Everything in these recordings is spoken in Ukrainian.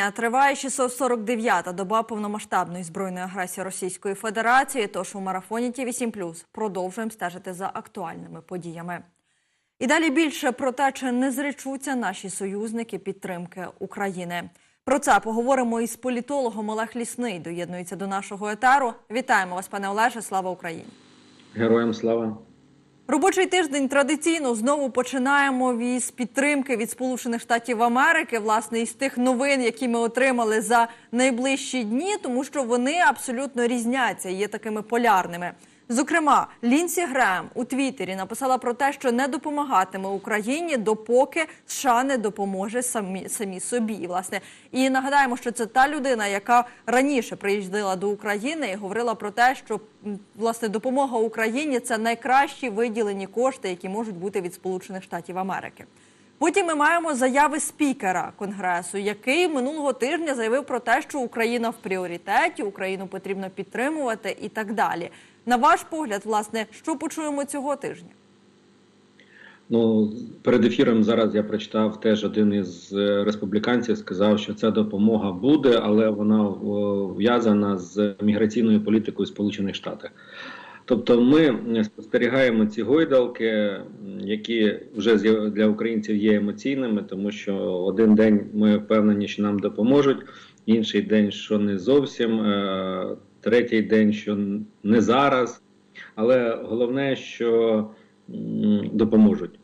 вітання. Триває 649-та доба повномасштабної збройної агресії Російської Федерації. Тож у марафоні ті 8 продовжуємо стежити за актуальними подіями. І далі більше про те, чи не зречуться наші союзники підтримки України. Про це поговоримо із політологом Олег Лісний. Доєднується до нашого етеру. Вітаємо вас, пане Олеже. Слава Україні! Героям слава. Робочий тиждень традиційно знову починаємо із підтримки від Сполучених Штатів Америки, власне, із тих новин, які ми отримали за найближчі дні, тому що вони абсолютно різняться, є такими полярними. Зокрема, Лінсі Грем у Твіттері написала про те, що не допомагатиме Україні, допоки США не допоможе самі самі собі. І, Власне, і нагадаємо, що це та людина, яка раніше приїздила до України і говорила про те, що власне допомога Україні це найкращі виділені кошти, які можуть бути від Сполучених Штатів Америки. Потім ми маємо заяви спікера конгресу, який минулого тижня заявив про те, що Україна в пріоритеті, Україну потрібно підтримувати і так далі. На ваш погляд, власне, що почуємо цього тижня? Ну перед ефіром зараз я прочитав теж один із е, республіканців. Сказав, що ця допомога буде, але вона в'язана з міграційною політикою Сполучених Штатів. Тобто, ми спостерігаємо ці гойдалки, які вже для українців є емоційними, тому що один день ми впевнені, що нам допоможуть, інший день, що не зовсім, е, третій день, що не зараз. Але головне, що допоможуть.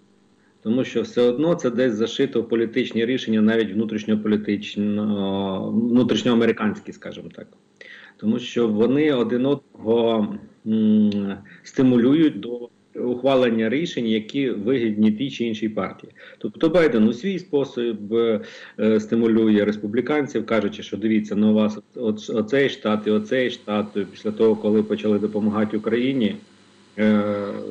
Тому що все одно це десь зашито в політичні рішення, навіть внутрішньополітично, внутрішньоамериканські, скажімо так. Тому що вони один одного стимулюють до ухвалення рішень, які вигідні тій чи іншій партії. Тобто Байден у свій спосіб е, стимулює республіканців, кажучи, що дивіться, ну у вас от, оцей штат і оцей штат, після того, коли почали допомагати Україні, е,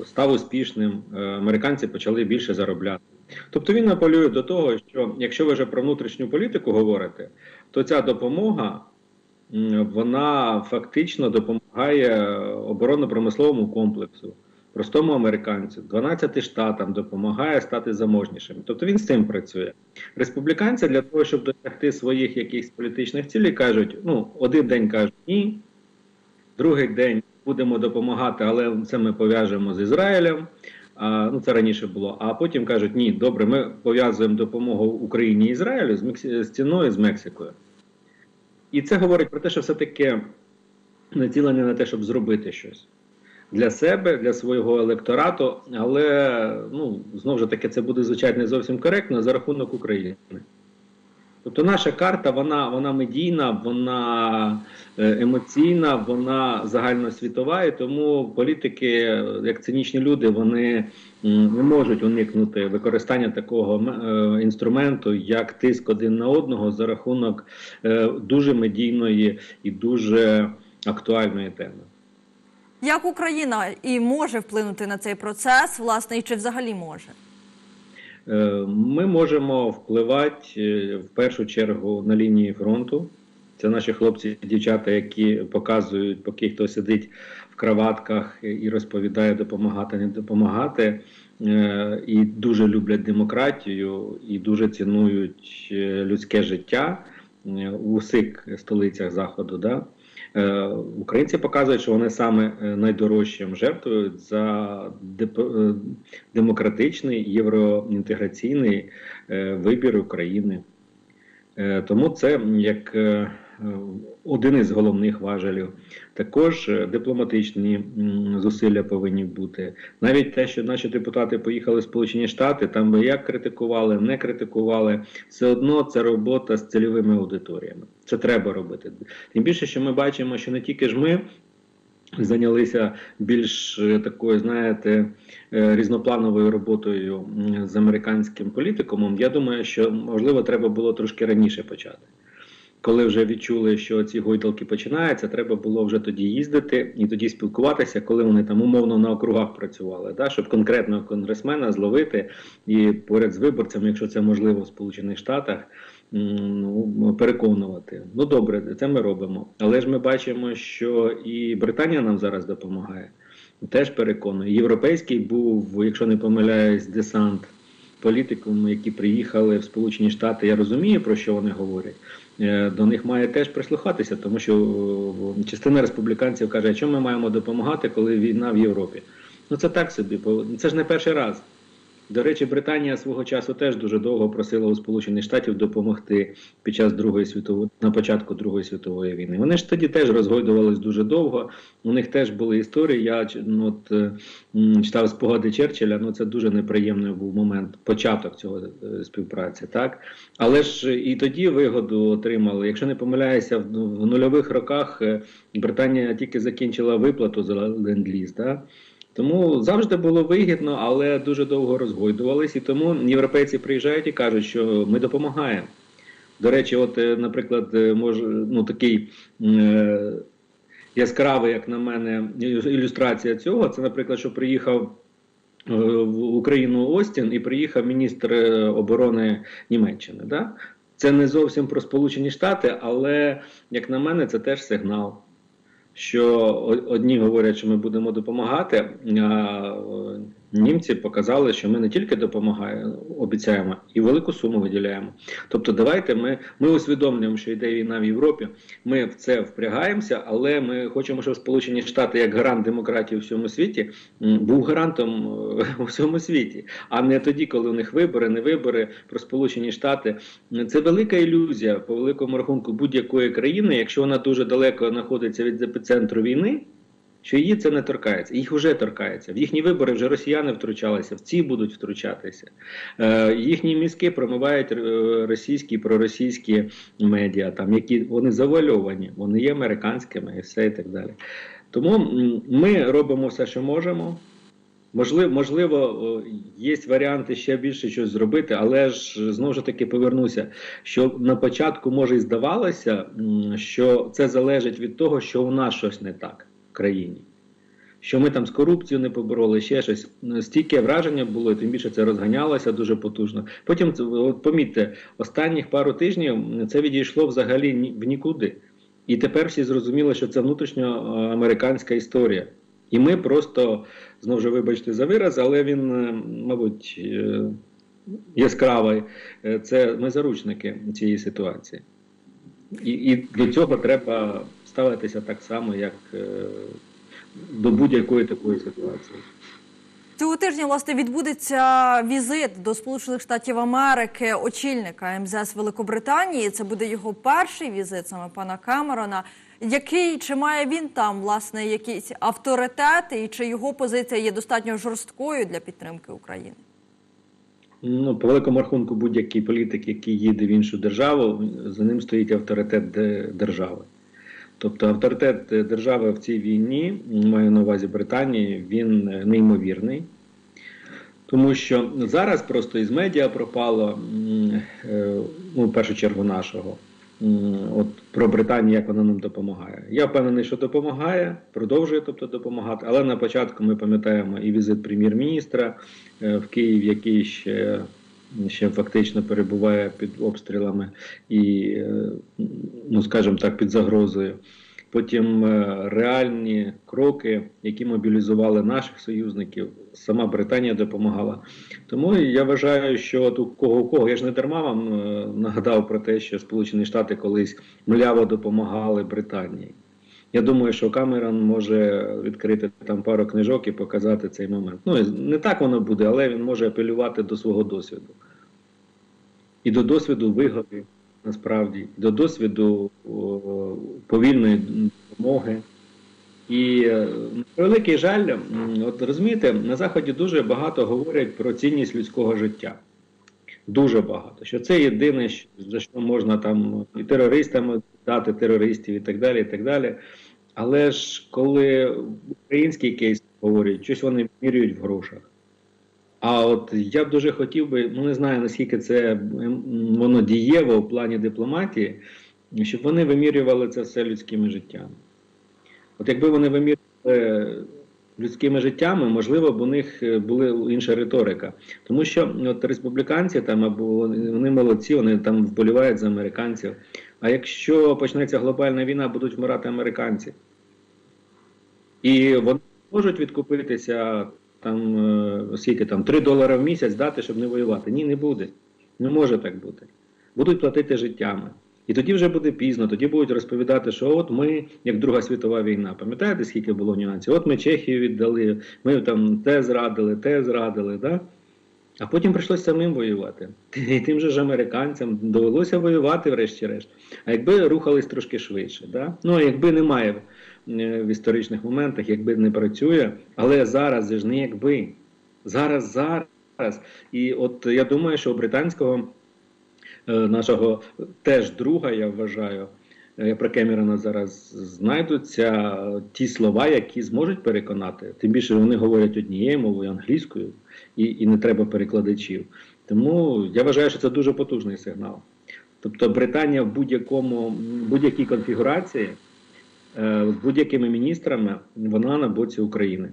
став успішним, е, американці почали більше заробляти. Тобто він апелює до того, що якщо ви вже про внутрішню політику говорите, то ця допомога вона фактично допомагає оборонно-промисловому комплексу, простому американцю, 12 штатам допомагає стати заможнішими. Тобто він з цим працює. Республіканці для того, щоб досягти своїх якихось політичних цілей, кажуть: ну, один день кажуть ні, другий день будемо допомагати, але це ми пов'яжемо з Ізраїлем. А, ну, це раніше було. А потім кажуть, ні, добре, ми пов'язуємо допомогу Україні і Ізраїлю з, Мексі... з ціною з Мексикою. І це говорить про те, що все-таки націлення на те, щоб зробити щось для себе, для свого електорату, але ну, знову ж таки, це буде звучати не зовсім коректно за рахунок України. Тобто наша карта, вона, вона медійна, вона е, емоційна, вона загальносвітова, і тому політики, як цинічні люди, вони не можуть уникнути використання такого е, інструменту, як тиск один на одного за рахунок е, дуже медійної і дуже актуальної теми. Як Україна і може вплинути на цей процес, власне, і чи взагалі може? Е, Ми можемо впливати е, в першу чергу на лінії фронту. Це наші хлопці і дівчата, які показують, поки хто сидить в краватках і розповідає допомагати, не допомагати. Е, І дуже люблять демократію, і дуже цінують людське життя у усіх столицях заходу. Да? Е, Українці показують, що вони саме е, найдорожчим жертвують за е, демократичний євроінтеграційний вибір України. Тому це як один із головних важелів. Також е, дипломатичні зусилля повинні бути. Навіть те, що наші депутати поїхали в Сполучені Штати, там би як критикували, не критикували, все одно це робота з цільовими аудиторіями. Це треба робити. Тим більше, що ми бачимо, що не тільки ж ми зайнялися більш е, такою, знаєте, е, різноплановою роботою з американським політикумом. Я думаю, що можливо треба було трошки раніше почати. Коли вже відчули, що ці гойдалки починаються, треба було вже тоді їздити і тоді спілкуватися, коли вони там умовно на округах працювали, да, щоб конкретного конгресмена зловити і поряд з виборцями, якщо це можливо в Сполучених Штатах, ну, переконувати. Ну добре, це ми робимо. Але ж ми бачимо, що і Британія нам зараз допомагає. Теж переконує. Європейський був, якщо не помиляюсь, десант політиками, які приїхали в Сполучені Штати, я розумію, про що вони говорять. Е, До них має теж прислухатися, тому що е, частина республіканців каже, що ми маємо допомагати, коли війна в Європі? Ну це так собі, це ж не перший раз. До речі, Британія свого часу теж дуже довго просила у Сполучених Штатів допомогти під час Другої світової на початку Другої світової війни. Вони ж тоді теж розгойдувались дуже довго. У них теж були історії. Я ну, от, е, читав спогади Черчилля. Ну це дуже неприємний був момент, початок цього е, співпраці. Так, але ж і тоді вигоду отримали. Якщо не помиляюся, в, в нульових роках е, Британія тільки закінчила виплату за ленд-ліз. Так? Тому завжди було вигідно, але дуже довго розгойдувались, і тому європейці приїжджають і кажуть, що ми допомагаємо. До речі, от, е, наприклад, е, може, ну такий е, яскравий, як на мене, ілюстрація цього, це, наприклад, що приїхав е, в Україну Остін і приїхав міністр оборони Німеччини. Да? Це не зовсім про Сполучені Штати, але, як на мене, це теж сигнал що одні говорять, що ми будемо допомагати, а німці показали, що ми не тільки допомагаємо, обіцяємо і велику суму виділяємо. Тобто, давайте ми, ми усвідомлюємо, що йде війна в Європі. Ми в це впрягаємося, але ми хочемо, щоб Сполучені Штати, як гарант демократії у всьому світі, був гарантом е, у всьому світі, а не тоді, коли у них вибори, не вибори про Сполучені Штати. Це велика ілюзія по великому рахунку будь-якої країни, якщо вона дуже далеко знаходиться від епіцентру війни. Що її це не торкається, їх вже торкається. В їхні вибори вже росіяни втручалися, в ці будуть втручатися. Е, їхні мізки промивають е, російські проросійські медіа, там які вони завальовані, вони є американськими і все і так далі. Тому ми робимо все, що можемо. Можливо, можливо, є варіанти ще більше щось зробити, але ж знову ж таки повернуся, що на початку може і здавалося, що це залежить від того, що у нас щось не так країні. Що ми там з корупцією не побороли, ще щось. Стільки враження було, тим більше це розганялося дуже потужно. Потім, от помітьте, останніх пару тижнів це відійшло взагалі в нікуди. І тепер всі зрозуміли, що це внутрішньоамериканська історія. І ми просто, знову ж вибачте за вираз, але він, е, мабуть, е, яскравий. Е, Це ми заручники цієї ситуації. І, і до цього треба ставитися так само, як е, до будь-якої такої ситуації. Цього тижня власне відбудеться візит до Сполучених Штатів Америки очільника МЗС Великобританії. Це буде його перший візит саме пана Камерона. Який чи має він там власне якийсь авторитет, і чи його позиція є достатньо жорсткою для підтримки України? Ну, по великому рахунку, будь-який політик, який їде в іншу державу, за ним стоїть авторитет держави. Тобто авторитет е, держави в цій війні, маю на увазі Британії, він е, неймовірний. Тому що зараз просто із медіа пропало, е, ну, в першу чергу нашого, от про Британію, як вона нам допомагає. Я впевнений, що допомагає, продовжує тобто допомагати. Але на початку ми пам'ятаємо і візит прем'єр-міністра в Київ, який ще, ще фактично перебуває під обстрілами і, е, ну скажімо так, під загрозою. Потім е, реальні кроки, які мобілізували наших союзників, сама Британія допомагала. Тому я вважаю, що от у кого у кого я ж не дарма вам е, нагадав про те, що Сполучені Штати колись мляво допомагали Британії. Я думаю, що Камерон може відкрити там пару книжок і показати цей момент. Ну не так воно буде, але він може апелювати до свого досвіду. І до досвіду вигоди, насправді, до досвіду о, повільної допомоги. І е, на превеликий жаль, от розумієте, на Заході дуже багато говорять про цінність людського життя. Дуже багато. Що це єдине, за що можна там і терористам дати терористів і так далі. і так далі. Але ж коли український кейс говорять, щось вони міряють в грошах. А от я б дуже хотів би, ну не знаю наскільки це воно дієво в плані дипломатії, щоб вони вимірювали це все людськими життями. От якби вони вимірювали людськими життями, можливо, б у них е, була інша риторика. Тому що от республіканці там або вони молодці, вони там вболівають за американців. А якщо почнеться глобальна війна, будуть вмирати американці. І вони можуть відкупитися там е, скільки там 3 долари в місяць дати, щоб не воювати. Ні, не буде. Не може так бути. Будуть платити життями. І тоді вже буде пізно, тоді будуть розповідати, що от ми, як Друга світова війна, пам'ятаєте, скільки було нюансів? От ми Чехію віддали, ми там те зрадили, те зрадили, да? а потім прийшлося самим воювати. І тим же ж американцям довелося воювати, врешті-решт. А якби рухались трошки швидше, да? ну якби немає в історичних моментах, якби не працює, але зараз ж не якби. Зараз, зараз. І от я думаю, що у британського е, нашого теж друга, я вважаю, е, про Кемерона зараз знайдуться ті слова, які зможуть переконати. Тим більше вони говорять однією мовою англійською, і, і не треба перекладачів. Тому я вважаю, що це дуже потужний сигнал. Тобто Британія в будь-якому будь-якій конфігурації е, будь-якими міністрами вона на боці України.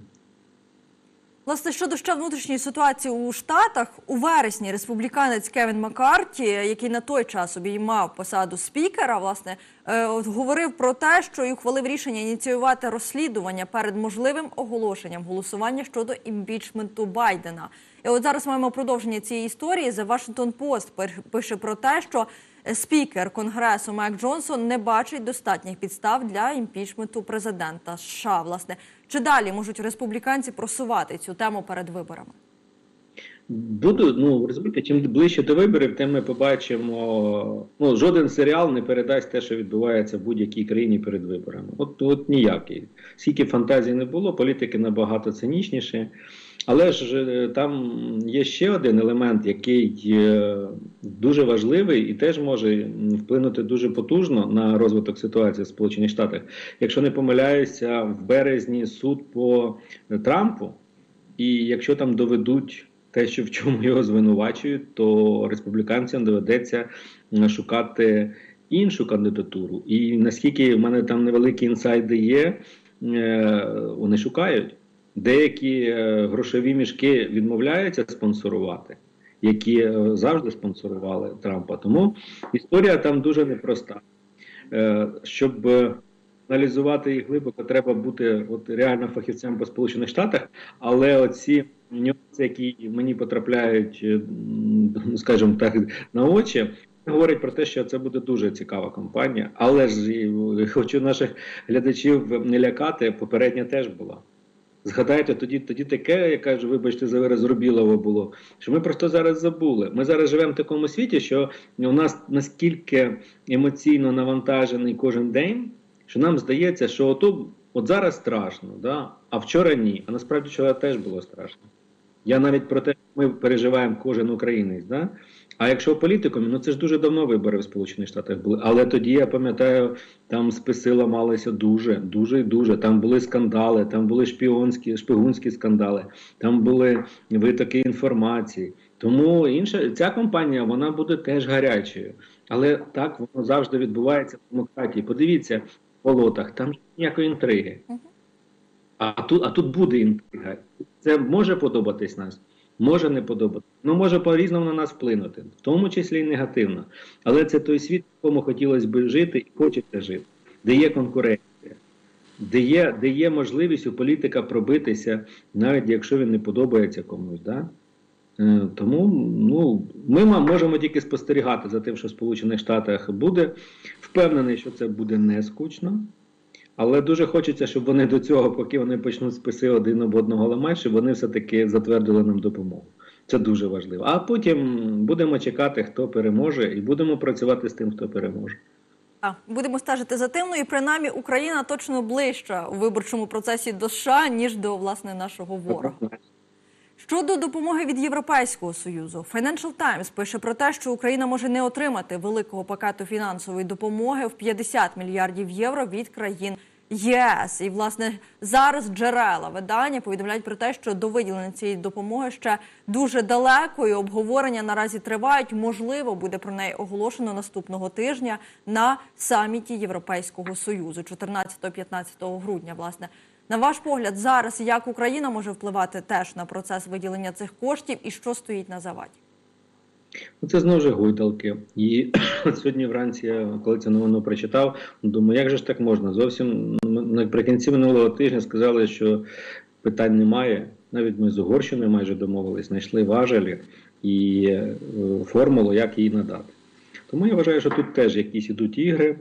Власне, щодо ще внутрішньої ситуації у Штатах, у вересні республіканець Кевін Маккарті, який на той час обіймав посаду спікера, власне, е, говорив про те, що й ухвалив рішення ініціювати розслідування перед можливим оголошенням голосування щодо імпічменту Байдена. І от зараз маємо продовження цієї історії. The Washington Post пише про те, що спікер Конгресу Майк Джонсон не бачить достатніх підстав для імпічменту президента США. Власне, чи далі можуть республіканці просувати цю тему перед виборами? Буду, ну розумієте, чим ближче до виборів, тим ми побачимо. Ну, жоден серіал не передасть те, що відбувається в будь-якій країні перед виборами. От, от ніякий. Скільки фантазій не було, політики набагато цинічніші. Але ж е, там є ще один елемент, який дуже важливий і теж може вплинути дуже потужно на розвиток ситуації в Сполучених Штатах. Якщо не помиляюся, в березні суд по е, Трампу, і якщо там доведуть те, що в чому його звинувачують, то республіканцям доведеться шукати іншу кандидатуру. І наскільки в мене там невеликі інсайди є, е, вони шукають. Деякі е, грошові мішки відмовляються спонсорувати, які е, завжди спонсорували Трампа. Тому історія там дуже непроста. Е, Щоб аналізувати їх глибоко, треба бути от реально фахівцем по Сполучених Штатах, але оці нюанси, які мені потрапляють, е, скажімо так, на очі. Говорять про те, що це буде дуже цікава кампанія, але ж хочу наших глядачів не лякати. Попередня теж була. Згадайте, тоді тоді таке, я кажу, вибачте, за вираз Рубілова було, що ми просто зараз забули. Ми зараз живемо в такому світі, що у нас наскільки емоційно навантажений кожен день, що нам здається, що ото, от зараз страшно, да? а вчора ні. А насправді вчора теж було страшно. Я навіть про те, що ми переживаємо кожен українець. Да? А якщо політиком, ну це ж дуже давно вибори в Сполучених Штатах були. Але тоді я пам'ятаю, там списи ламалися дуже, дуже і дуже. Там були скандали, там були шпіонські, шпигунські скандали, там були витоки інформації. Тому інша ця компанія вона буде теж гарячою. Але так воно завжди відбувається в демократії. Подивіться в болотах, там ніякої інтриги. А тут, а тут буде інтрига. Це може подобатись нас, може не подобатись. Ну може по-різному на нас вплинути, в тому числі і негативно. Але це той світ, в якому хотілося б жити і хочеться жити, де є конкуренція, де є, де є можливість у політика пробитися, навіть якщо він не подобається комусь. Да? Е, Тому ну, ми можемо тільки спостерігати за тим, що в Сполучених Штатах буде. Впевнений, що це буде не скучно. Але дуже хочеться, щоб вони до цього, поки вони почнуть списи один об одного ламати, щоб вони все-таки затвердили нам допомогу. Це дуже важливо. А потім будемо чекати, хто переможе, і будемо працювати з тим, хто переможе. А, будемо стежити за тим. Ну і принаймні Україна точно ближча у виборчому процесі до США, ніж до власне нашого ворога. Щодо допомоги від Європейського союзу, Financial Times пише про те, що Україна може не отримати великого пакету фінансової допомоги в 50 мільярдів євро від країн ЄС. І власне зараз джерела видання повідомляють про те, що до виділення цієї допомоги ще дуже далеко, і обговорення наразі тривають. Можливо, буде про неї оголошено наступного тижня на саміті Європейського союзу, 14-15 грудня. Власне. На ваш погляд, зараз як Україна може впливати теж на процес виділення цих коштів і що стоїть на заваді? Ну, Це знову ж гойдалки. І сьогодні вранці, коли цю новину прочитав, думаю, як же ж так можна? Зовсім наприкінці минулого тижня сказали, що питань немає. Навіть ми з Угорщиною майже домовились, знайшли важелі і е, формулу, як її надати. Тому я вважаю, що тут теж якісь ідуть ігри.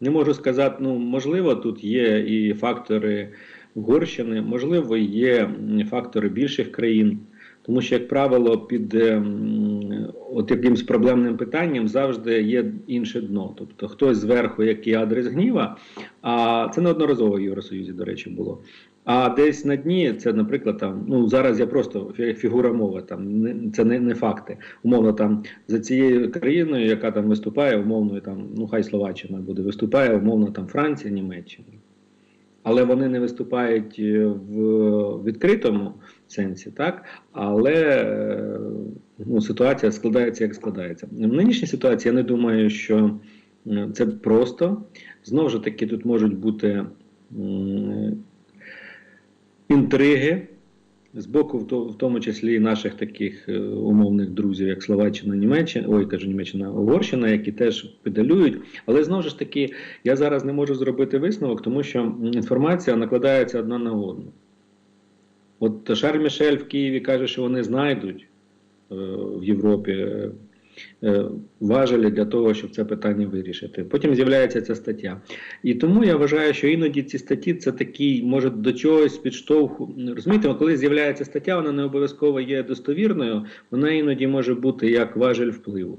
Не можу сказати, ну можливо, тут є і фактори Угорщини, можливо, є фактори більших країн. Тому що, як правило, під ем, якимсь проблемним питанням завжди є інше дно. Тобто хтось зверху, який адрес гніва, а це неодноразово в Євросоюзі, до речі, було. А десь на дні це, наприклад, там ну зараз я просто фігура мови, там це не, не факти. Умовно, там за цією країною, яка там виступає, умовно там, ну хай Словаччина буде, виступає, умовно там Франція, Німеччина. Але вони не виступають е, в відкритому сенсі, так? Але е, ну, ситуація складається як складається. В нинішній ситуації я не думаю, що е, це просто. Знову ж таки, тут можуть бути інтриги з боку, в тому числі і наших таких е, умовних друзів, як Словаччина, Німеччина, ой, кажу Німеччина, Угорщина, які теж педалюють. Але знову ж таки, я зараз не можу зробити висновок, тому що інформація накладається одна на одну. От Шарль Мішель в Києві каже, що вони знайдуть е, в Європі е, важелі для того, щоб це питання вирішити. Потім з'являється ця стаття. І тому я вважаю, що іноді ці статті це такий, може, до чогось підштовху. Розумієте, коли з'являється стаття, вона не обов'язково є достовірною, вона іноді може бути як важель впливу.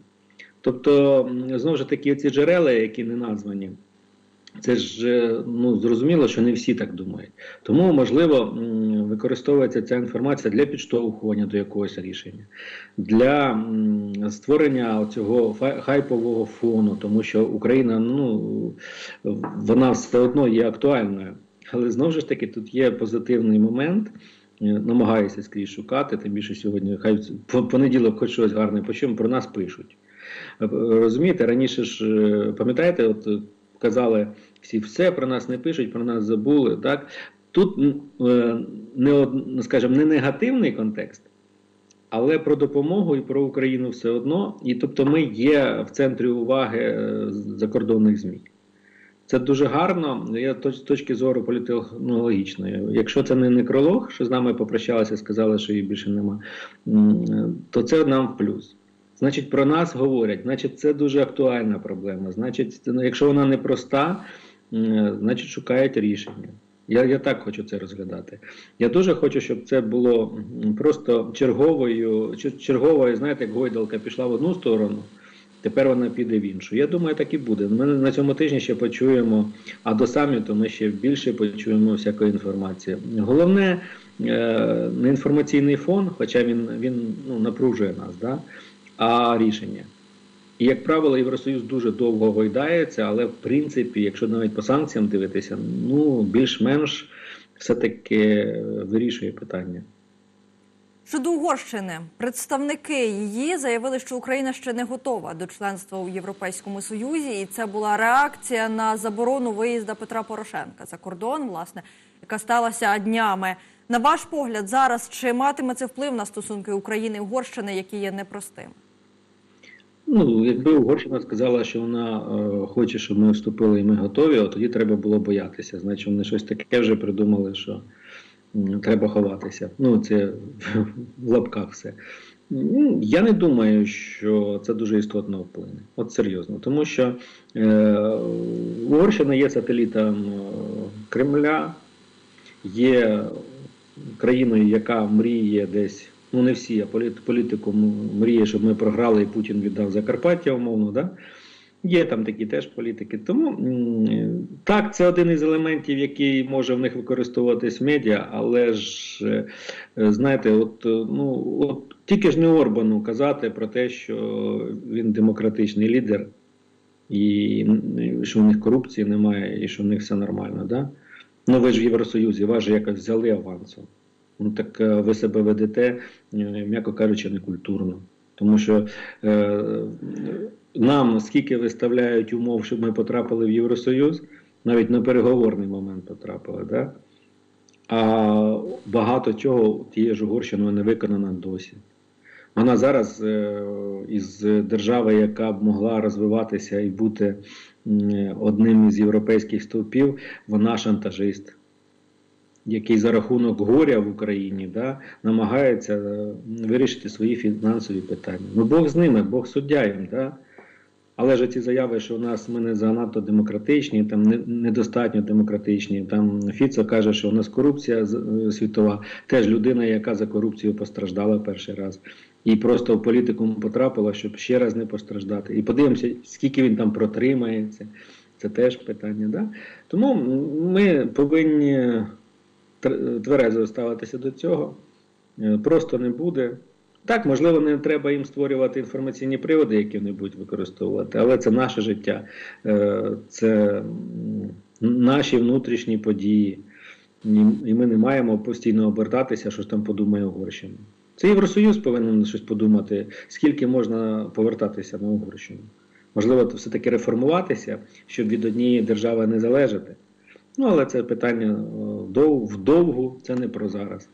Тобто, знову ж таки, ці джерела, які не названі, це ж е, ну, зрозуміло, що не всі так думають. Тому, можливо, використовується ця інформація для підштовхування до якогось рішення, для створення цього хайпового фону, тому що Україна ну, вона все одно є актуальною. Але знову ж таки, тут є позитивний момент. Е, Намагаюся скрізь шукати, тим більше сьогодні, хай понеділок хоч щось гарне почуємо, про нас пишуть. Е, Розумієте, раніше ж е, пам'ятаєте, от е, казали всі все про нас не пишуть, про нас забули. Так тут е, не скажімо, не негативний контекст, але про допомогу і про Україну все одно. І тобто ми є в центрі уваги е, закордонних ЗМІ. Це дуже гарно. Я з точки зору політехнологічної. Якщо це не некролог, що з нами попрощалися, сказали, що її більше нема, то це нам в плюс. Значить, про нас говорять, значить, це дуже актуальна проблема. Значить, ну, якщо вона не проста, значить шукають рішення. Я, я так хочу це розглядати. Я дуже хочу, щоб це було просто черговою, черговою, знаєте, як гойдалка пішла в одну сторону, тепер вона піде в іншу. Я думаю, так і буде. Ми на цьому тижні ще почуємо, а до саміту ми ще більше почуємо всякої інформації. Головне е, не інформаційний фон, хоча він, він ну, напружує нас, да? а рішення. І, як правило, Євросоюз дуже довго гойдається, але в принципі, якщо навіть по санкціям дивитися, ну більш-менш все-таки вирішує питання. Щодо Угорщини, представники її заявили, що Україна ще не готова до членства у Європейському Союзі, і це була реакція на заборону виїзду Петра Порошенка за кордон, власне, яка сталася днями. На ваш погляд, зараз чи матиме це вплив на стосунки України і Угорщини, які є непростими? Ну, якби Угорщина сказала, що вона е, хоче, щоб ми вступили і ми готові, от тоді треба було боятися. Значить, вони щось таке вже придумали, що м, треба ховатися. Ну, це в лапках все. Ну, Я не думаю, що це дуже істотно вплине. От серйозно. Тому що е, Угорщина є сателітом е, Кремля, є країною, яка мріє десь, ну не всі, а політику мріє, щоб ми програли і Путін віддав Закарпаття, умовно, да? Є там такі теж політики. Тому так, це один із елементів, який може в них використовуватись медіа, але ж е, е, знаєте, от, е, ну, от тільки ж не Орбану казати про те, що він демократичний лідер, і що в них корупції немає, і що в них все нормально. Да? Ну ви ж в Євросоюзі, вас же якось взяли авансом. Ну так е, ви себе ведете, е, м'яко кажучи, некультурно. Тому що е, нам скільки виставляють умов, щоб ми потрапили в Євросоюз, навіть на переговорний момент потрапили, да? а багато чого тією ж Угорщиною не виконано досі. Вона зараз е, із держави, яка б могла розвиватися і бути одним із європейських стовпів, вона шантажист. Який за рахунок горя в Україні да, намагається е, вирішити свої фінансові питання. Ну Бог з ними, Бог суддя їм. Да? Але ж ці заяви, що у нас ми не занадто демократичні, там недостатньо демократичні. Там Фіцо каже, що у нас корупція е, світова, теж людина, яка за корупцію постраждала перший раз. І просто в політику потрапила, щоб ще раз не постраждати. І подивимося, скільки він там протримається. Це теж питання. Да? Тому ми повинні тверезо ставитися до цього. Е, Просто не буде. Так, можливо, не треба їм створювати інформаційні приводи, які вони будуть використовувати, але це наше життя, Е, це наші внутрішні події. І ми не маємо постійно обертатися, що ж там подумає Угорщина. Це Євросоюз повинен щось подумати, скільки можна повертатися на Угорщину. Можливо, все-таки реформуватися, щоб від однієї держави не залежати. Ну, але це питання вдовгу, це не про зараз.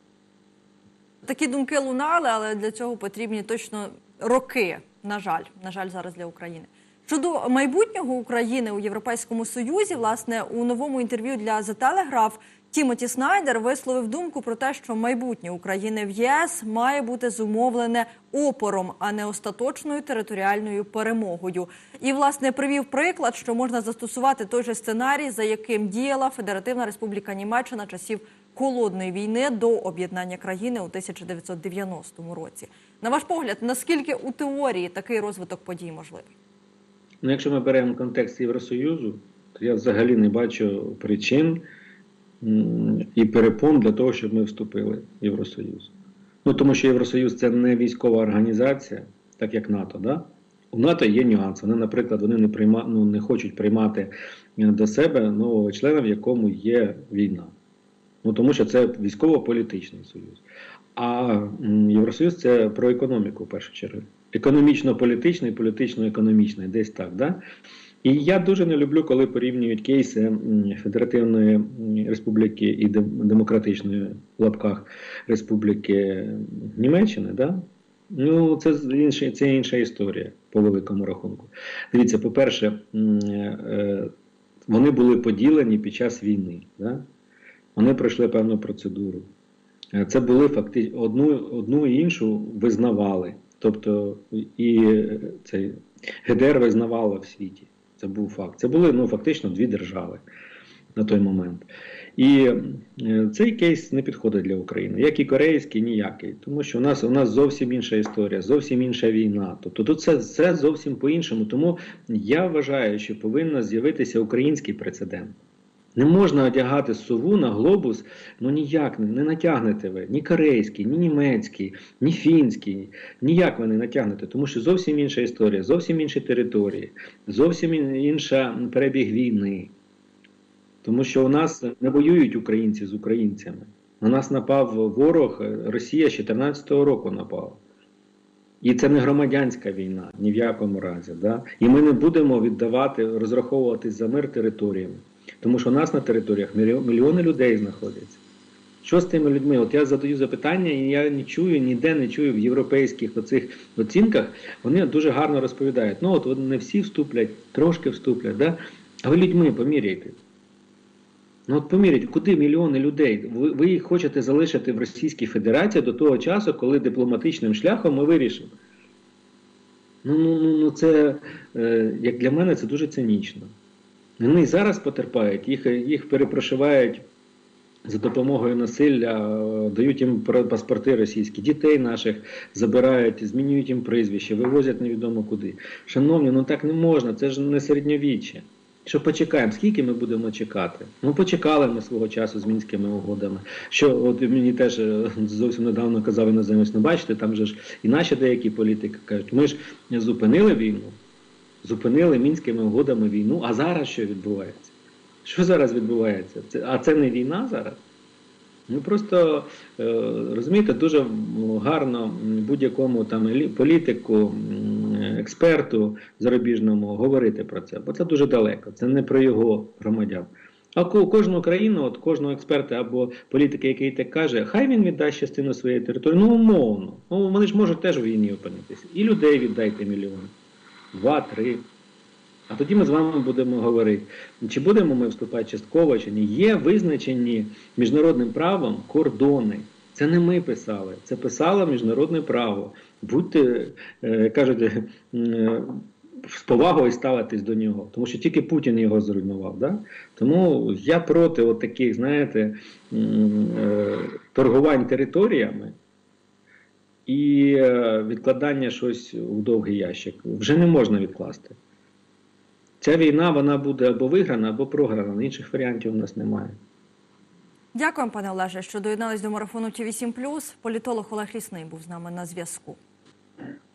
Такі думки лунали, але для цього потрібні точно роки. На жаль, на жаль, зараз для України. Щодо майбутнього України у Європейському Союзі, власне, у новому інтерв'ю для The Telegraph Тімоті Снайдер висловив думку про те, що майбутнє України в ЄС має бути зумовлене опором, а не остаточною територіальною перемогою. І власне привів приклад, що можна застосувати той же сценарій, за яким діяла Федеративна Республіка Німеччина часів холодної війни до об'єднання країни у 1990 році. На ваш погляд, наскільки у теорії такий розвиток подій можливий? Ну, якщо ми беремо контекст Євросоюзу, то я взагалі не бачу причин і перепон для того, щоб ми вступили в Євросоюз. Ну тому що Євросоюз це не військова організація, так як НАТО. Да? У НАТО є нюанси. Вони, наприклад, вони не прийма, ну, не хочуть приймати до себе нового члена, в якому є війна. Ну тому що це військово-політичний союз. А Євросоюз це про економіку в першу чергу. Економічно-політичний, політично-економічний, десь так. Да? І я дуже не люблю, коли порівнюють кейси Федеративної Республіки і Демократичної в лапках Республіки Німеччини. Да? Ну, це інша, це інша історія по великому рахунку. Дивіться, по-перше, е, вони були поділені під час війни. Да? Вони пройшли певну процедуру. Е, Це були фактично одну, одну і іншу визнавали. Тобто і е, цей ГДР визнавала в світі. Це був факт. Це були ну, фактично дві держави на той момент. І е, цей кейс не підходить для України, як і корейський, ніякий. Тому що у нас у нас зовсім інша історія, зовсім інша війна. Тобто тут це, це зовсім по-іншому. Тому я вважаю, що повинен з'явитися український прецедент. Не можна одягати сову на глобус, ну ніяк не, не натягнете ви ні корейський, ні німецький, ні фінський. Ніяк ви не натягнете, тому що зовсім інша історія, зовсім інші території, зовсім ін- інша перебіг війни. Тому що у нас не воюють українці з українцями. На нас напав ворог, е, Росія з 14-го року напав. І це не громадянська війна, ні в якому разі. Да? І ми не будемо віддавати, розраховуватись за мир територіями. Тому що у нас на територіях мільйони людей знаходяться. Що з тими людьми? От я задаю запитання, і я не чую, ніде не чую в європейських оцих оцінках. Вони дуже гарно розповідають. Ну от не всі вступлять, трошки вступлять. Да? А ви людьми поміряйте. Ну от поміряйте, куди мільйони людей? Ви, ви їх хочете залишити в Російській Федерації до того часу, коли дипломатичним шляхом ми вирішимо. Ну, ну, ну, ну це, е, як для мене, це дуже цинічно. Вони зараз потерпають, їх, їх перепрошивають за допомогою насилля, дають їм паспорти російські, дітей наших забирають, змінюють їм прізвище, вивозять невідомо куди. Шановні, ну так не можна, це ж не середньовіччя. Що почекаємо, скільки ми будемо чекати? Ну, почекали ми свого часу з мінськими угодами. Що от мені теж е, зовсім недавно казав іноземець, ну бачите, там же ж і наші деякі політики кажуть, ми ж зупинили війну, зупинили мінськими угодами війну, а зараз що відбувається? Що зараз відбувається? Це, а це не війна зараз? Ну просто е, розумієте, дуже гарно будь-якому там політику, експерту зарубіжному говорити про це, бо це дуже далеко. Це не про його громадян. А ко- кожну країну, от кожного експерта або політика, який так каже, хай він віддасть частину своєї території. Ну умовно. Ну вони ж можуть теж в війні опинитися. І людей віддайте мільйони. Два, три. А тоді ми з вами будемо говорити, чи будемо ми вступати частково, чи ні. Є визначені міжнародним правом кордони. Це не ми писали, це писало міжнародне право. Будьте, е, кажуть, е, з повагою ставитись до нього, тому що тільки Путін його зруйнував. Да? Тому я проти от таких, знаєте, е, торгувань територіями і е, відкладання щось у довгий ящик. Вже не можна відкласти. Ця війна вона буде або виграна, або програна. Інших варіантів у нас немає. Дякуємо, пане Олеже, що доєднались до марафону Ті 8 Політолог Олег Лісний був з нами на зв'язку.